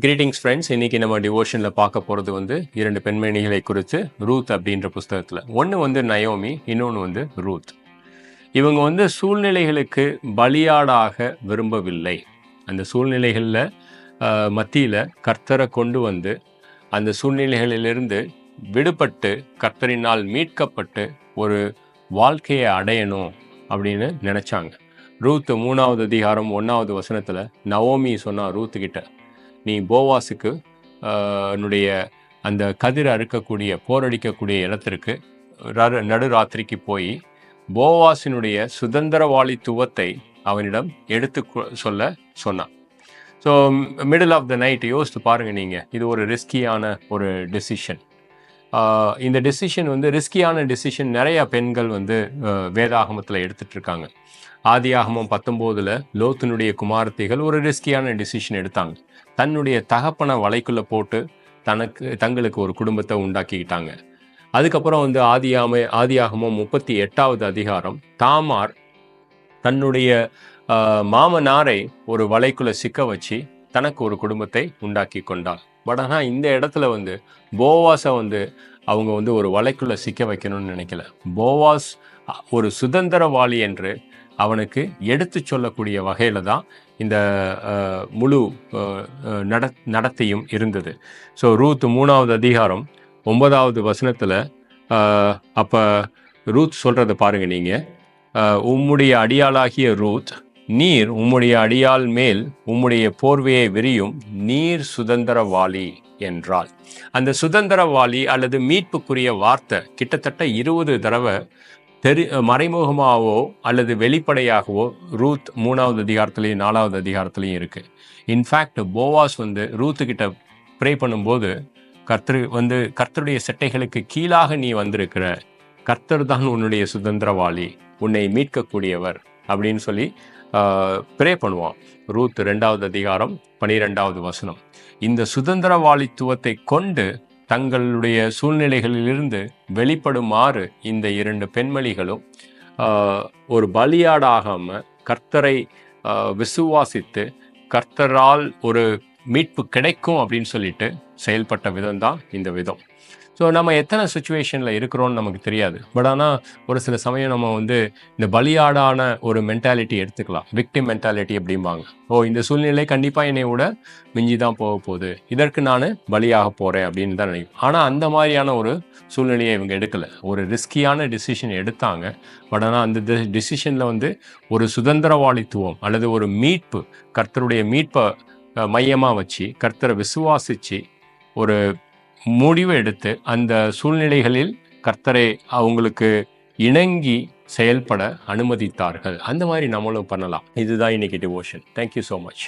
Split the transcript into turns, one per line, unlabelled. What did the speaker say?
Greetings friends இன்னைக்கு நம்ம டிவோஷனில் பார்க்க போகிறது வந்து இரண்டு பெண்மணிகளை குறித்து ரூத் அப்படின்ற புஸ்தகத்தில். ஒன்று வந்து நயோமி இன்னொன்று வந்து ரூத். இவங்க வந்து சூழ்நிலைகளுக்கு பலியாடாக விரும்பவில்லை. அந்த சூழ்நிலைகளில் மத்தியில் கர்த்தரை கொண்டு வந்து அந்த சூழ்நிலைகளிலிருந்து விடுபட்டு கர்த்தரினால் மீட்கப்பட்டு ஒரு வாழ்க்கையை அடையணும் அப்படின்னு நினச்சாங்க. ரூத் மூணாவது அதிகாரம் ஒன்றாவது வசனத்தில் நவோமி சொன்னா ரூத்து கிட்ட நீ போவாஸுக்கு என்னுடைய அந்த கதிர் அறுக்கக்கூடிய போரடிக்கக்கூடிய இடத்திற்கு நடுராத்திரிக்கு போய் போவாஸினுடைய சுதந்திரவாளித்துவத்தை அவனிடம் எடுத்து கொ- சொல்ல சொன்னான். So middle of the night யோசித்து பாருங்கள் நீங்கள் இது ஒரு ரிஸ்கியான ஒரு டெசிஷன் இந்த டெசிஷன் வந்து ரிஸ்கியான டெசிஷன் நிறைய பெண்கள் வந்து வேதாகமத்தில் எடுத்துட்டு இருக்காங்க. ஆதியாகமம் பத்தொம்போதில் லோத்தினுடைய குமாரத்தைகள் ஒரு ரிஸ்கியான டெசிஷன் எடுத்தாங்க. தன்னுடைய தகப்பனை வலைக்குள்ளே போட்டு தனக்கு தங்களுக்கு ஒரு குடும்பத்தை உண்டாக்கிக்கிட்டாங்க. அதுக்கப்புறம் வந்து ஆதியாமை ஆதியாகமம் முப்பத்தி எட்டாவது அதிகாரம் தாமார் தன்னுடைய மாமனாரை ஒரு வலைக்குள்ள சிக்க வச்சு தனக்கு ஒரு குடும்பத்தை உண்டாக்கி கொண்டாள். பட் ஆனால் இந்த இடத்துல வந்து போவாஸை வந்து அவங்க வந்து ஒரு வலைக்குள்ள சிக்க வைக்கணும்னு நினைக்கல. போவாஸ் ஒரு சுதந்திரவாளி என்று அவனுக்கு எடுத்து சொல்லக்கூடிய வகையில் தான் இந்த முழு நட நடத்தையும் இருந்தது. ஸோ ரூத் மூணாவது அதிகாரம் ஒன்பதாவது வசனத்தில் அப்போ ரூத் சொல்கிறத பாருங்கள் நீங்கள் உம்முடைய அடியாளாகிய ரூத் நீர் உம்முடைய அடியால் மேல் உம்முடைய போர்வையை விரியும் நீர் சுதந்திரவாளி என்றால் அந்த சுதந்திரவாளி அல்லது மீட்புக்குரிய வார்த்தை கிட்டத்தட்ட இருபது தடவை தெரி மறைமுகமாகவோ அல்லது வெளிப்படையாகவோ ரூத் மூணாவது அதிகாரத்துலேயும் நாலாவது அதிகாரத்துலேயும் இருக்குது இன்ஃபேக்ட் போவாஸ் வந்து ரூத்துக்கிட்ட ப்ரே பண்ணும்போது கர்த்தர் வந்து கர்த்தருடைய செட்டைகளுக்கு கீழாக நீ வந்திருக்கிற. கர்த்தர் தான் உன்னுடைய சுதந்திரவாளி. உன்னை மீட்கக்கூடியவர். அப்படின்னு சொல்லி ப்ரே பண்ணுவான். ரூத் ரெண்டாவது அதிகாரம் பனிரெண்டாவது வசனம். இந்த சுதந்திரவாளித்துவத்தை கொண்டு தங்களுடைய சூழ்நிலைகளிலிருந்து வெளிப்படுமாறு இந்த இரண்டு பெண்மணிகளும் ஒரு பலியாடாகாமல் கர்த்தரை விசுவாசித்து கர்த்தரால் ஒரு மீட்பு கிடைக்கும் அப்படின்னு சொல்லிட்டு செயல்பட்ட விதம் தான் இந்த விதம். ஸோ நம்ம எத்தனை சுச்சுவேஷனில் இருக்கிறோம்னு நமக்கு தெரியாது. பட் ஆனால் ஒரு சில சமயம் நம்ம வந்து இந்த பலியாடான ஒரு மென்டாலிட்டி எடுத்துக்கலாம். விக்டிம் மென்டாலிட்டி அப்படிம்பாங்க. ஓ இந்த சூழ்நிலை கண்டிப்பாக என்னை விட மிஞ்சி தான் போக போகுது. இதற்கு நான் பலியாக போகிறேன் அப்படின்னு தான் நினைக்கிறேன். ஆனால் அந்த மாதிரியான ஒரு சூழ்நிலையை இவங்க எடுக்கலை. ஒரு ரிஸ்கியான டிசிஷன் எடுத்தாங்க. பட் ஆனால் அந்த டிசிஷனில் வந்து ஒரு சுதந்திரவாளித்துவம் அல்லது ஒரு மீட்பு கர்த்தருடைய மீட்பை மையமாக வச்சு கர்த்தரை விசுவாசித்து ஒரு முடிவு எடுத்து அந்த சூழ்நிலைகளில் கர்த்தரை அவங்களுக்கு இணங்கி செயல்பட அனுமதித்தார்கள். அந்த மாதிரி நம்மளும் பண்ணலாம். இதுதான் இன்னைக்கு டிவோஷன் தேங்க்யூ ஸோ மச்